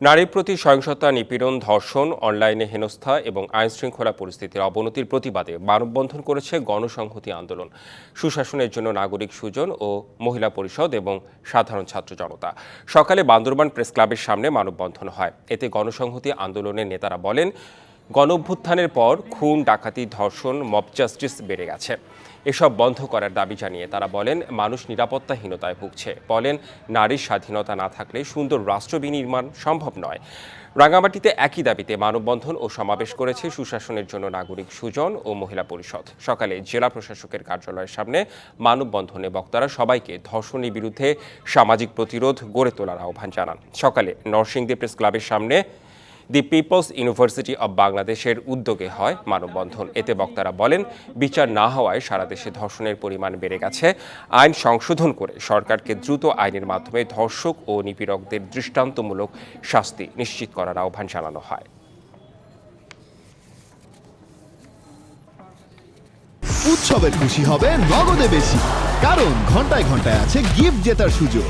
নারীর প্রতি সহিংসতা, নিপীড়ন, ধর্ষণ, অনলাইনে হেনস্থা এবং আইন শৃঙ্খলা পরিস্থিতির অবনতির প্রতিবাদে মানববন্ধন করেছে গণসংহতি আন্দোলন। সুশাসনের জন্য নাগরিক সুজন ও মহিলা পরিষদ এবং সাধারণ ছাত্র জনতা। সকালে বান্দরবান প্রেস ক্লাবের সামনে মানববন্ধন হয়। এতে গণসংহতি আন্দোলনের নেতারা বলেন গণ অভ্যুত্থানের পর খুন, ডাকাতি, ধর্ষণ, মব জাস্টিস বেড়ে গেছে। এসব বন্ধ করার দাবি জানিয়ে তারা বলেন, মানুষ নিরাপত্তাহীনতায় ভুগছে। বলেন নারীর স্বাধীনতা না থাকলে সুন্দর রাষ্ট্র বিনির্মাণ সম্ভব নয়। রাঙামাটিতে একই দাবিতে মানববন্ধন ও সমাবেশ করেছে সুশাসনের জন্য নাগরিক সুজন ও মহিলা পরিষদ। সকালে জেলা প্রশাসকের কার্যালয়ের সামনে মানববন্ধনে বক্তারা সবাইকে ধর্ষণের বিরুদ্ধে সামাজিক প্রতিরোধ গড়ে তোলার আহ্বান জানান। সকালে নরসিংদী প্রেস ক্লাবের সামনে দি পিপলস ইউনিভার্সিটি অব বাংলাদেশের উদ্যোগে হয় মানববন্ধন। এতে বক্তারা বলেন, বিচার না হওয়ায় সারা দেশে ধর্ষণের পরিমাণ বেড়ে গেছে। আইন সংশোধন করে সরকারকে দ্রুত আইনের মাধ্যমে ধর্ষক ও নিপীড়কদের দৃষ্টান্তমূলক শাস্তি নিশ্চিত করার আহ্বান জানানো হয়। উৎসবের খুশি হবে নগদে বেশি। কারণ ঘন্টায় ঘন্টায় আছে গিফট জেতার সুযোগ।